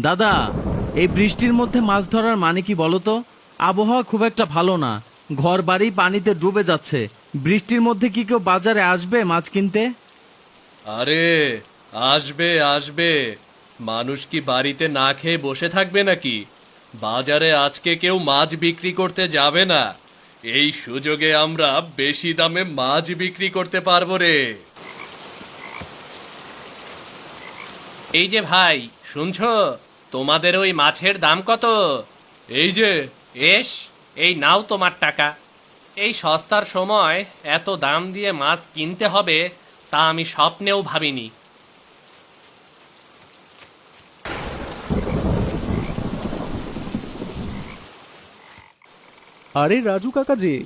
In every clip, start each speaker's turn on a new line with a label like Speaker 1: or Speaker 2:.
Speaker 1: দাদা এই বৃষ্টির মধ্যে মাছ ধরার মানে কি বলো তো আবহাওয়া খুব একটা ভালো না। ঘর বাড়ি পানিতে ডুবে যাচ্ছে। বৃষ্টির মধ্যে কি কেউ বাজারে আসবে মাছ কিনতে?
Speaker 2: আরে আসবে আসবে। মানুষ কি বাড়িতে না খেয়ে বসে থাকবে নাকি? বাজারে আজকে কেউ মাছ বিক্রি করতে যাবে না। এই সুযোগে আমরা বেশি দামে মাছ বিক্রি করতে পারব রে। এই যে ভাই শুনছো? তোমাদের ওই মাছের দাম কত? এই যে, এস, এই নাও তোমার টাকা। এই সস্তার সময় এত দাম দিয়ে মাছ কিনতে হবে, তা আমি স্বপ্নেও ভাবিনি।
Speaker 3: আরে রাজু কাকা যে,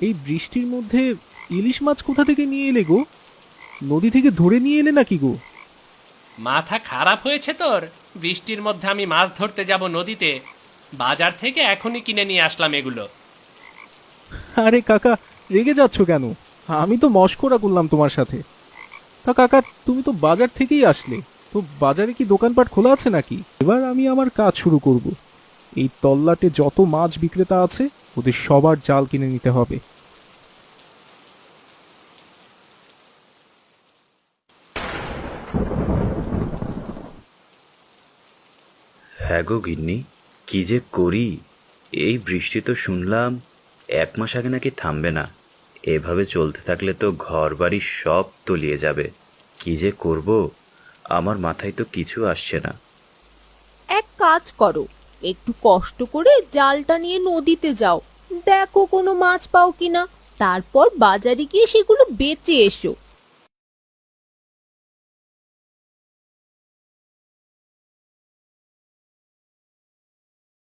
Speaker 3: এই বৃষ্টির মধ্যে ইলিশ মাছ কোথা থেকে নিয়ে এলে গো? নদী থেকে ধরে নিয়ে এলে নাকি গো?
Speaker 2: মাথা খারাপ হয়েছে তোর? বৃষ্টির মধ্যে আমি মাছ ধরতে যাব নদীতে। বাজার থেকে এখনই কিনে নিয়ে আসলাম এগুলো।
Speaker 3: আরে কাকা, রেগে যাচ্ছ কেন? আমি তো মস্করা করলাম তোমার সাথে। তা কাকা, তুমি তো বাজার থেকেই আসলে। তো বাজারে কি দোকানপাট খোলা আছে নাকি? এবার আমি আমার কাজ শুরু করব। এই তল্লাটে যত মাছ বিক্রেতা আছে, ওদের সবার জাল কিনে নিতে হবে।
Speaker 4: হ্যাঁ গো গিন্নি, কি যে করি? এই বৃষ্টি তো শুনলাম, এক মাস আগে নাকি থামবে না। এভাবে চলতে থাকলে তো ঘর বাড়ি সব তলিয়ে যাবে। কি যে করব? আমার মাথায় তো কিছু আসছে না।
Speaker 5: এক কাজ করো, একটু কষ্ট করে জালটা নিয়ে নদীতে যাও। দেখো কোনো মাছ পাও কিনা। তারপর বাজারে গিয়ে সেগুলো বেচে এসো।